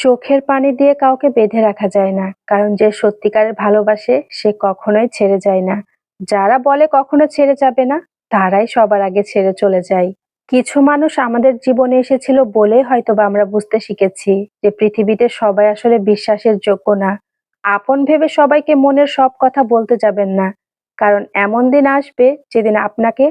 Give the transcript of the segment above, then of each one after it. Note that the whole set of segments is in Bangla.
চোখের পানি দিয়ে কাউকে বেঁধে রাখা যায় না, কারণ যে সত্যিকারের ভালোবাসে সে কখনোই ছেড়ে যায় না। যারা বলে কখনো ছেড়ে যাবে না, তারাই সবার আগে ছেড়ে চলে যায়। কিছু মানুষ আমাদের জীবনে এসেছিল বলেই হয়তো বা আমরা বুঝতে শিখেছি যে পৃথিবীতে সবাই আসলে বিশ্বাসের যোগ্য না। আপন ভেবে সবাইকে মনের সব কথা বলতে যাবেন না, কারণ এমন দিন আসবে যেদিন আপনাকে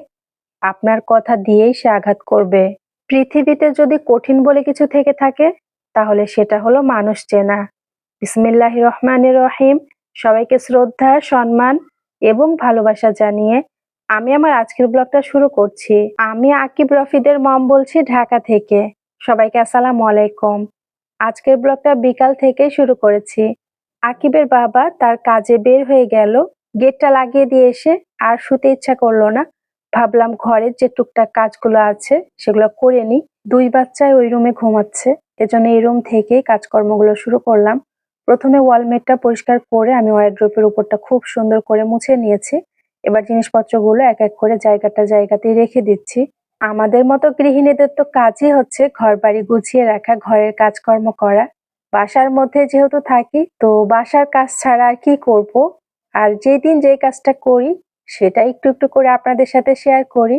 আপনার কথা দিয়েই সে আঘাত করবে। পৃথিবীতে যদি কঠিন বলে কিছু থেকে থাকে তাহলে সেটা হলো মানুষ চেনা। বিসমিল্লাহ রহমান রহিম। সবাইকে শ্রদ্ধা, সম্মান এবং ভালোবাসা জানিয়ে আমি আমার আজকের ব্লগটা শুরু করছি। আমি আকিব রফিদের মম বলছি ঢাকা থেকে। সবাইকে আসসালামু আলাইকুম। আজকের ব্লগটা বিকাল থেকে শুরু করেছি। আকিবের বাবা তার কাজে বের হয়ে গেল। গেটটা লাগিয়ে দিয়ে এসে আর শুতে ইচ্ছা করল না। ভাবলাম ঘরের যে টুকটাক কাজগুলো আছে সেগুলো করে নিই। দুই বাচ্চায় ওই রুমে ঘুমাচ্ছে। এজন্য এই রুম থেকেই কাজকর্মগুলো শুরু করলাম। প্রথমে ওয়ালমেটটা পরিষ্কার করে আমি ওয়ারড্রোপের উপরটা খুব সুন্দর করে মুছে নিয়েছি। এবার জিনিসপত্রগুলো এক এক করে জায়গাটা জায়গাতেই রেখে দিচ্ছি। আমাদের মতো গৃহিণীদের তো কাজই হচ্ছে ঘর বাড়ি গুছিয়ে রাখা, ঘরের কাজকর্ম করা। বাসার মধ্যে যেহেতু থাকি, তো বাসার কাজ ছাড়া আর কি করব? আর যেদিন যে কাজটা করি, সেটা একটু একটু করে আপনাদের সাথে শেয়ার করি।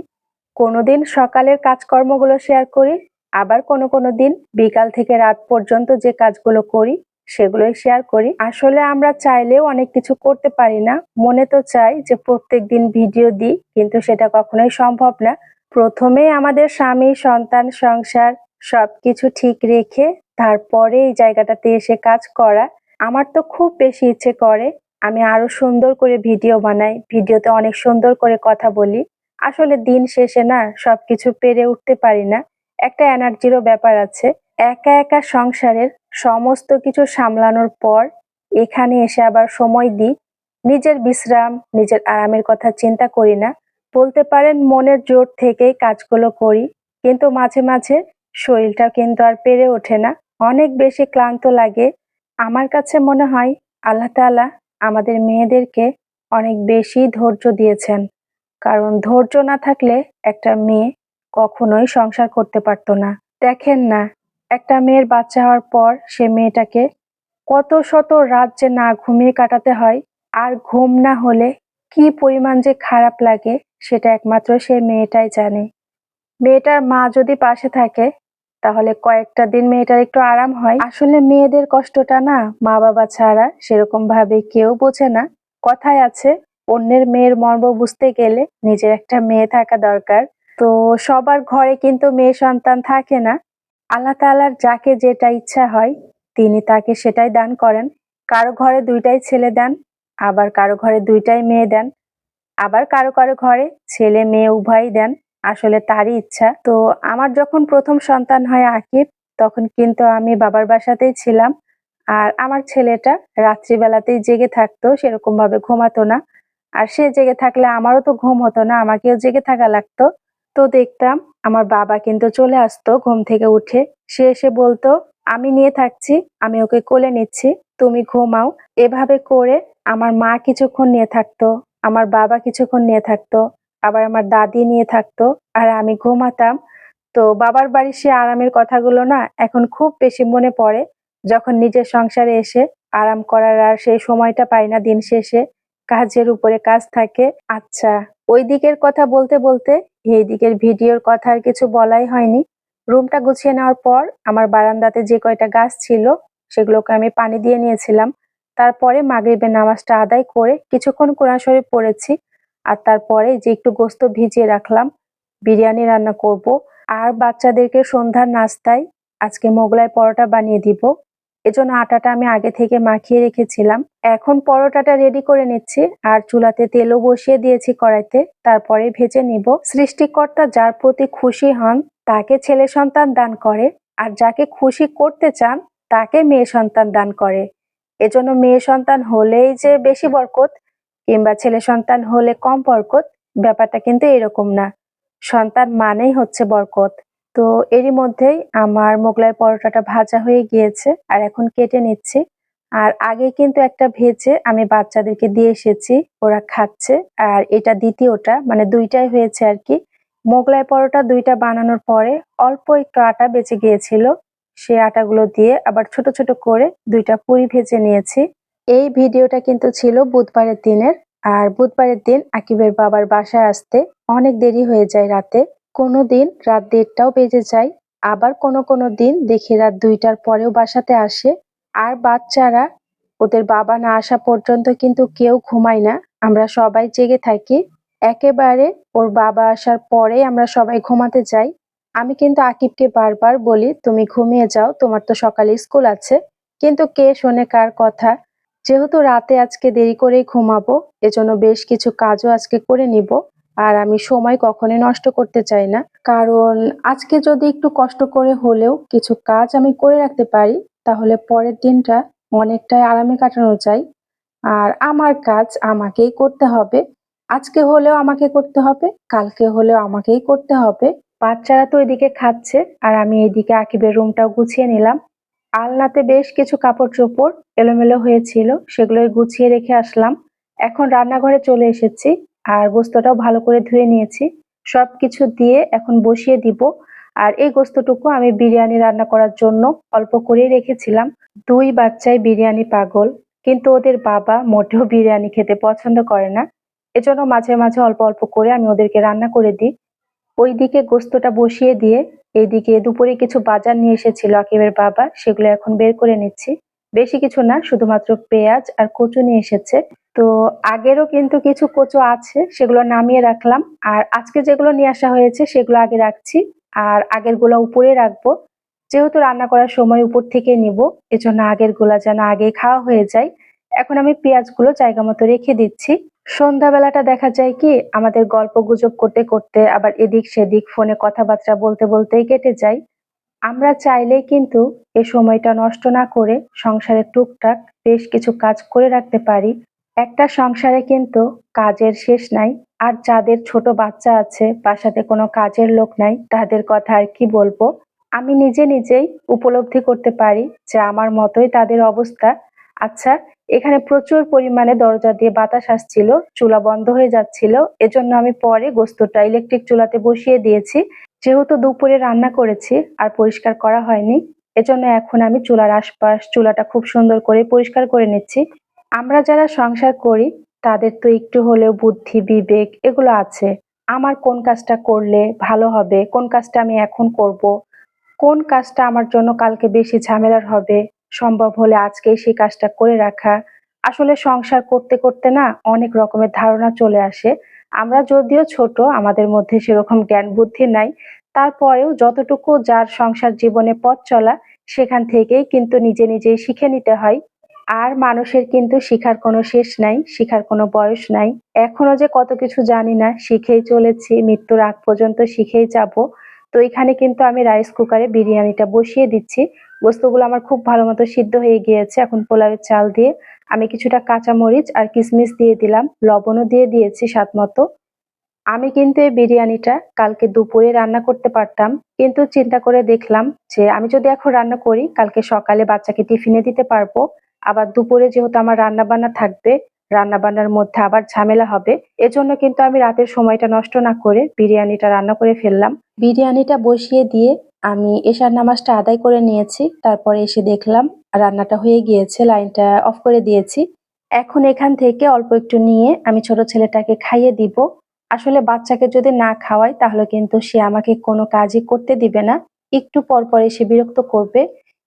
কোনোদিন সকালের কাজকর্মগুলো শেয়ার করি আবার কোনো কোনো দিন বিকাল থেকে রাত পর্যন্ত যে কাজগুলো করি, সেগুলোই শেয়ার করি। আসলে আমরা চাইলেও অনেক কিছু করতে পারি না। মনে তো চাই যে প্রত্যেক দিন ভিডিও দিই, কিন্তু সেটা কখনোই সম্ভব না। প্রথমে আমাদের স্বামী, সন্তান, সংসার সবকিছু ঠিক রেখে তারপরে এই জায়গাটাতে এসে কাজ করা, আমার তো খুব বেশি ইচ্ছে করে। আমি আরও সুন্দর করে ভিডিও বানাই ভিডিওতে অনেক সুন্দর করে কথা বলি। আসলে দিন শেষে না সবকিছু পেরে উঠতে পারি না। একটা এনার্জিরও ব্যাপার আছে। একা একা সংসারের সমস্ত কিছু সামলানোর পর এখানে এসে আবার সময় দিই। নিজের বিশ্রাম, নিজের আরামের কথা চিন্তা করি না। বলতে পারেন মনের জোর থেকেই কাজগুলো করি, কিন্তু মাঝে মাঝে শরীরটা কিন্তু আর পেরে ওঠে না। অনেক বেশি ক্লান্ত লাগে। আমার কাছে মনে হয় আল্লাহ তাআলা আমাদের মেয়েদেরকে অনেক বেশি ধৈর্য দিয়েছেন। কারণ ধৈর্য না থাকলে একটা মেয়ে কখনোই সংসার করতে পারতো না। দেখেন না, একটা মেয়ের বাচ্চা হওয়ার পর সে মেয়েটাকে কত শত রাত যে না ঘুমিয়ে কাটাতে হয়, আর ঘুম না হলে কি পরিমাণ যে খারাপ লাগে সেটা একমাত্র সে মেয়েটাই জানে। মেয়েটার মা যদি পাশে থাকে, তাহলে কয়েকটা দিন মেয়েটার একটু আরাম হয়। আসলে মেয়েদের কষ্টটা না মা বাবা ছাড়া সেরকম ভাবে কেউ বোঝে না। কথায় আছে, অন্যের মেয়ের মর্ম বুঝতে গেলে নিজের একটা মেয়ে থাকা দরকার। তো সবার ঘরে কিন্তু মেয়ে সন্তান থাকে না। আল্লাহ তালার যাকে যেটা ইচ্ছা হয়, তিনি তাকে সেটাই দান করেন। কারও ঘরে দুইটাই ছেলে দেন, আবার কারও ঘরে দুইটাই মেয়ে দেন। আবার কারও কারও ঘরে ছেলে মেয়ে উভয়ই দেন, আসলে তারই ইচ্ছা। তো আমার যখন প্রথম সন্তান হয় আকিব, তখন কিন্তু আমি বাবার বাসাতেই ছিলাম। আর আমার ছেলেটা রাত্রিবেলাতেই জেগে থাকতো সেরকম ভাবে ঘুমাতো না। আর সে জেগে থাকলে আমারও তো ঘুম হতো না, আমাকেও জেগে থাকা লাগতো। তো দেখতাম আমার বাবা কিন্তু চলে আসতো ঘুম থেকে উঠে। সে এসে বলতো, আমি নিয়ে থাকছি, আমি ওকে কোলে নিচ্ছি, তুমি ঘুমাও। এভাবে করে আমার মা কিছুক্ষণ নিয়ে থাকতো, আমার বাবা কিছুক্ষণ নিয়ে থাকতো, আবার আমার দাদি নিয়ে থাকতো, আর আমি ঘুমাতাম। তো বাবার বাড়ির সে আরামের কথাগুলো না এখন খুব বেশি মনে পড়ে, যখন নিজের সংসারে এসে আরাম করার আর সেই সময়টা পাই না দিন শেষে। কাজের উপরে কাজ থাকে আচ্ছা। ওই দিকের কথা বলতে বলতে এই দিকের ভিডিওর কথা আর কিছু বলাই হয়নি। রুমটা গুছিয়ে নেওয়ার পর আমার বারান্দাতে যে কয়টা গাছ ছিল সেগুলোকে আমি পানি দিয়ে নিয়েছিলাম। তারপরে মাগরিবের নামাজটা আদায় করে কিছুক্ষণ কোরআন শরীফ পড়েছি আর তারপরে যে একটু গোস্ত ভিজিয়ে রাখলাম, বিরিয়ানি রান্না করব। আর বাচ্চাদেরকে সন্ধ্যার নাস্তায় আজকে মোগলাই পরোটা বানিয়ে দিব। এজন্য আটাটা আমি আগে থেকে মাখিয়ে রেখেছিলাম। এখন পরোটাটা রেডি করে নিচ্ছি আর চুলাতে তেলও বসিয়ে দিয়েছি কড়াইতে। তারপরে ভেজে নিব। সৃষ্টিকর্তা যার প্রতি খুশি হন, তাকে ছেলে সন্তান দান করে। আর যাকে খুশি করতে চান, তাকে মেয়ে সন্তান দান করে। এজন্য মেয়ে সন্তান হলেই যে বেশি বরকত, কিংবা ছেলে সন্তান হলে কম বরকত, ব্যাপারটা কিন্তু এরকম না। সন্তান মানেই হচ্ছে বরকত। তো এরই মধ্যেই আমার মোগলাই পরোটাটা ভাজা হয়ে গিয়েছে আর এখন কেটে নিচ্ছি। আর আগে কিন্তু একটা ভেজে আমি বাচ্চাদেরকে দিয়ে এসেছি, ওরা খাচ্ছে। আর এটা দ্বিতীয়টা মানে দুইটাই হয়েছে আর কি। মোগলাই পরোটা দুইটা বানানোর পরে অল্প একটু আটা বেঁচে গিয়েছিল সেই আটাগুলো দিয়ে আবার ছোট ছোট করে দুইটা পুরি ভেজে নিয়েছি। এই ভিডিওটা কিন্তু ছিল বুধবারের দিনের। আর বুধবারের দিন আকিবের বাবার বাসায় আসতে অনেক দেরি হয়ে যায় রাতে। কোনো দিন রাত দেড়টাও বেজে যায়, আবার কোনো কোনো দিন দেখি রাত দুইটার পরেও বাসাতে আসে। আর বাচ্চারা, ওদের বাবা না আসা পর্যন্ত কিন্তু কেউ ঘুমায় না, আমরা সবাই জেগে থাকি। একেবারে ওর বাবা আসার পরেই আমরা সবাই ঘুমাতে যাই। আমি কিন্তু আকিবকে বারবার বলি, তুমি ঘুমিয়ে যাও, তোমার তো সকালে স্কুল আছে। কিন্তু কে শোনে কার কথা? যেহেতু রাতে আজকে দেরি করেই ঘুমাবো, এজন্য বেশ কিছু কাজও আজকে করে নিব। আর আমি সময় কখনোই নষ্ট করতে চাই না। কারণ আজকে যদি একটু কষ্ট করে হলেও কিছু কাজ আমি করে রাখতে পারি, তাহলে পরের দিনটা অনেকটাই আরামে কাটানো যায়। আর আমার কাজ আমাকেই করতে হবে। আজকে হলেও আমাকে করতে হবে, কালকে হলেও আমাকেই করতে হবে। বাচ্চারা তো এদিকে খাচ্ছে, আর আমি এদিকে আকিবের রুমটাও গুছিয়ে নিলাম। আলনাতে বেশ কিছু কাপড় চোপড় এলোমেলো হয়েছিল, সেগুলোই গুছিয়ে রেখে আসলাম। এখন রান্নাঘরে চলে এসেছি। আর গোস্তটাও ভালো করে ধুয়ে নিয়েছি। সবকিছু দিয়ে এখন বসিয়ে দিব। আর এই গোস্তটুকু আমি বিরিয়ানি রান্না করার জন্য অল্প করেই রেখেছিলাম। দুই বাচ্চাই বিরিয়ানি পাগল, কিন্তু ওদের বাবা মোটেও বিরিয়ানি খেতে পছন্দ করে না। এজন্য মাঝে মাঝে অল্প অল্প করে আমি ওদেরকে রান্না করে দিই। ওইদিকে গোস্তটা বসিয়ে দিয়ে এইদিকে দুপুরে কিছু বাজার নিয়ে এসেছিল আকিবের বাবা, সেগুলো এখন বের করে নিচ্ছি। বেশি কিছু না, শুধুমাত্র পেঁয়াজ আর কচু নিয়ে এসেছে। তো আগেরও কিন্তু কিছু কচু আছে, সেগুলো নামিয়ে রাখলাম। আর আজকে যেগুলো নিয়ে আসা হয়েছে, সেগুলো আগে রাখছি। আর আগেরগুলো উপরে রাখব। যেহেতু রান্না করার সময় উপর থেকে নিব, এজন্য আগেরগুলা যেন আগে খাওয়া হয়ে যায়। এখন আমি পেঁয়াজগুলো জায়গা মতো রেখে দিচ্ছি। সন্ধ্যাবেলাটা দেখা যায় কি, আমাদের গল্প গুজব করতে করতে আবার এদিক সেদিক ফোনে কথাবার্তা বলতে বলতেই কেটে যায়। আমরা চাইলেই কিন্তু এ সময়টা নষ্ট না করে সংসারের টুকটাক বেশ কিছু কাজ করে রাখতে পারি। একটা সংসারে কিন্তু কাজের শেষ নাই, আর যাদের ছোট বাচ্চা আছে বাসাতে কোনো কাজের লোক নাই, তাদের কথা আর কি বলব? আমি নিজে নিজেই উপলব্ধি করতে পারি যে আমার মতোই তাদের অবস্থা। আচ্ছা এখানে প্রচুর পরিমাণে দরজা দিয়ে বাতাস আসছিল, চুলা বন্ধ হয়ে যাচ্ছিল, এজন্য আমি পরে গোস্তটা ইলেকট্রিক চুলাতে বসিয়ে দিয়েছি। যেহেতু দুপুরে রান্না করেছি আর পরিষ্কার করা হয়নি, এজন্য এখন আমি চুলার আশপাশ, চুলাটা খুব সুন্দর করে পরিষ্কার করে নিচ্ছি। আমরা যারা সংসার করি, তাদের তো একটু হলেও বুদ্ধি, বিবেক এগুলো আছে। আমার কোন কাজটা করলে ভালো হবে? কোন কাজটা আমি এখন করব? কোন কাজটা আমার জন্য কালকে বেশি ঝামেলার হবে? সম্ভব হলে আজকেই সেই কাজটা করে রাখা। আসলে সংসার করতে করতে না অনেক রকমের ধারণা চলে আসে। আমরা যদিও ছোট, আমাদের মধ্যে সেরকম জ্ঞান বুদ্ধি নাই। তারপরেও যতটুকু যার সংসার জীবনে পথ চলা, সেখান থেকেই কিন্তু নিজে নিজেই শিখে নিতে হয়। আর মানুষের কিন্তু শিখার কোনো শেষ নাই, শিখার কোনো বয়স নাই। এখনও যে কত কিছু জানি না, শিখেই চলেছি, মৃত্যুর আগ পর্যন্ত শিখেই যাব। তো এখানে কিন্তু আমি রাইস কুকারে বিরিয়ানিটা বসিয়ে দিচ্ছি। বস্তুগুলো আমার খুব ভালো মতো সিদ্ধ হয়ে গিয়েছে। এখন পোলাওয়ের চাল দিয়ে আমি কিছুটা কাঁচামরিচ আর কিশমিশ দিয়ে দিলাম। লবণও দিয়ে দিয়েছি স্বাদ মতো। আমি কিন্তু এই বিরিয়ানিটা কালকে দুপুরে রান্না করতে পারতাম। কিন্তু চিন্তা করে দেখলাম যে আমি যদি এখন রান্না করি, কালকে সকালে বাচ্চাকে টিফিনে দিতে পারব। আবার দুপুরে যেহেতু আমার রান্না বান্না থাকবে রান্না বান্নার মধ্যে আবার ঝামেলা হবে। এজন্য কিন্তু আমি রাতের সময়টা নষ্ট না করে বিরিয়ানিটা রান্না করে ফেললাম। বিরিয়ানিটা বসিয়ে দিয়ে আমি এশার নামাজটা আদায় করে নিয়েছি। তারপরে এসে দেখলাম রান্নাটা হয়ে গিয়েছে, লাইনটা অফ করে দিয়েছি। এখন এখান থেকে অল্প একটু নিয়ে আমি ছোট ছেলেটাকে খাইয়ে দিব। আসলে বাচ্চাকে যদি না খাওয়াই, তাহলে কিন্তু সে আমাকে কোনো কাজই করতে দিবে না। একটু পর পর সে বিরক্ত করবে।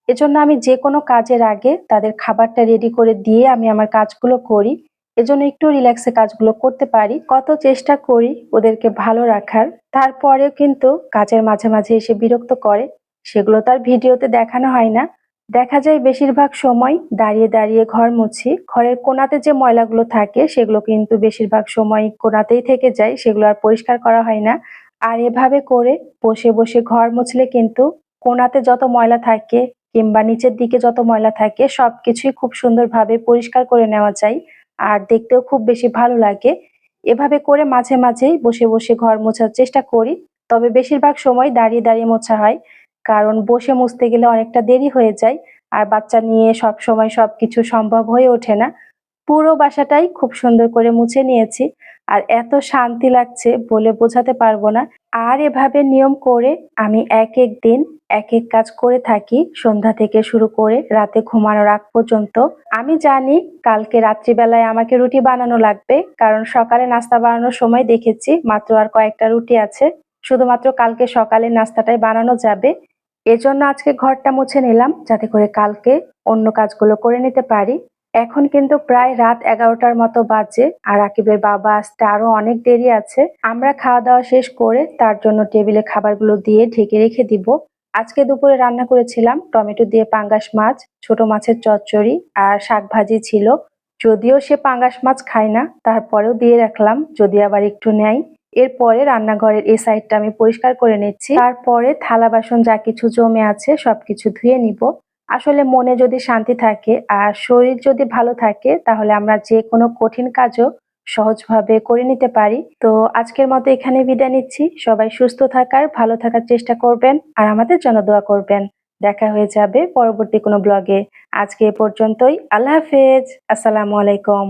এজন্য আমি যে কোনো কাজের আগে তাদের খাবারটা রেডি করে দিয়ে আমি আমার কাজগুলো করি। এজন্য একটু রিল্যাক্সে কাজগুলো করতে পারি। কত চেষ্টা করি ওদেরকে ভালো রাখার। তারপরেও কিন্তু কাজের মাঝে মাঝে এসে বিরক্ত করে। সেগুলো তার ভিডিওতে দেখানো হয় না। দেখা যায় বেশিরভাগ সময় দাঁড়িয়ে দাঁড়িয়ে ঘর মুছি। ঘরের কোনাতে যে ময়লাগুলো থাকে, সেগুলো কিন্তু বেশিরভাগ সময় কোনাতেই থেকে যায়। সেগুলো আর পরিষ্কার করা হয় না। আর এভাবে করে বসে বসে ঘর মুছলে কিন্তু কোনাতে যত ময়লা থাকে কিংবা নিচের দিকে যত ময়লা থাকে সব কিছুই খুব সুন্দরভাবে পরিষ্কার করে নেওয়া যায়। আর দেখতেও খুব বেশি ভালো লাগে। এভাবে করে মাঝে মাঝেই বসে বসে ঘর মোছার চেষ্টা করি, তবে বেশিরভাগ সময় দাঁড়িয়ে দাঁড়িয়ে মোছা হয়, কারণ বসে মুছতে গেলে অনেকটা দেরি হয়ে যায় আর বাচ্চা নিয়ে সব সময় সবকিছু সম্ভব হয়ে ওঠে না। পুরো বাসাটাই খুব সুন্দর করে মুছে নিয়েছি আর এত শান্তি লাগছে বলে বোঝাতে পারব না। আর এভাবে নিয়ম করে আমি এক এক দিন এক এক কাজ করে থাকি, সন্ধ্যা থেকে শুরু করে রাতে ঘুমানোর আগ পর্যন্ত। আমি জানি কালকে রাত্রিবেলায় আমাকে রুটি বানানো লাগবে, কারণ সকালে নাস্তা বানানোর সময় দেখেছি মাত্র আর কয়েকটা রুটি আছে। শুধুমাত্র কালকে সকালে নাস্তাটাই বানানো যাবে। এজন্য আজকে ঘরটা মুছে নিলাম, যাতে করে কালকে অন্য কাজগুলো করে নিতে পারি। এখন কিন্তু প্রায় রাত এগারোটার মতো বাজে আর আকিবের বাবা আসতে আরও অনেক দেরি আছে। আমরা খাওয়া দাওয়া শেষ করে তার জন্য টেবিলে খাবারগুলো দিয়ে ঢেকে রেখে দিব। আজকে দুপুরে রান্না করেছিলাম টমেটো দিয়ে পাঙ্গাস মাছ, ছোট মাছের চচ্চড়ি আর শাক ভাজি ছিল। যদিও সে পাঙ্গাস মাছ খায় না, তারপরেও দিয়ে রাখলাম, যদি আবার একটু নেয়। এরপরে রান্নাঘরের এই সাইডটা আমি পরিষ্কার করে নিচ্ছি। তারপরে থালা বাসন যা কিছু জমে আছে সবকিছু ধুয়ে নিব। আসলে মনে যদি শান্তি থাকে আর শরীর যদি ভালো থাকে, তাহলে আমরা যে কোনো কঠিন কাজও সহজভাবে করে নিতে পারি। তো আজকের মতো এখানে বিদায় নিচ্ছি। সবাই সুস্থ থাকার, ভালো থাকার চেষ্টা করবেন আর আমাদের জন্য দোয়া করবেন। দেখা হয়ে যাবে পরবর্তী কোনো ব্লগে আজকে এ পর্যন্তই। আল্লাহ হাফেজ। আসসালামু আলাইকুম।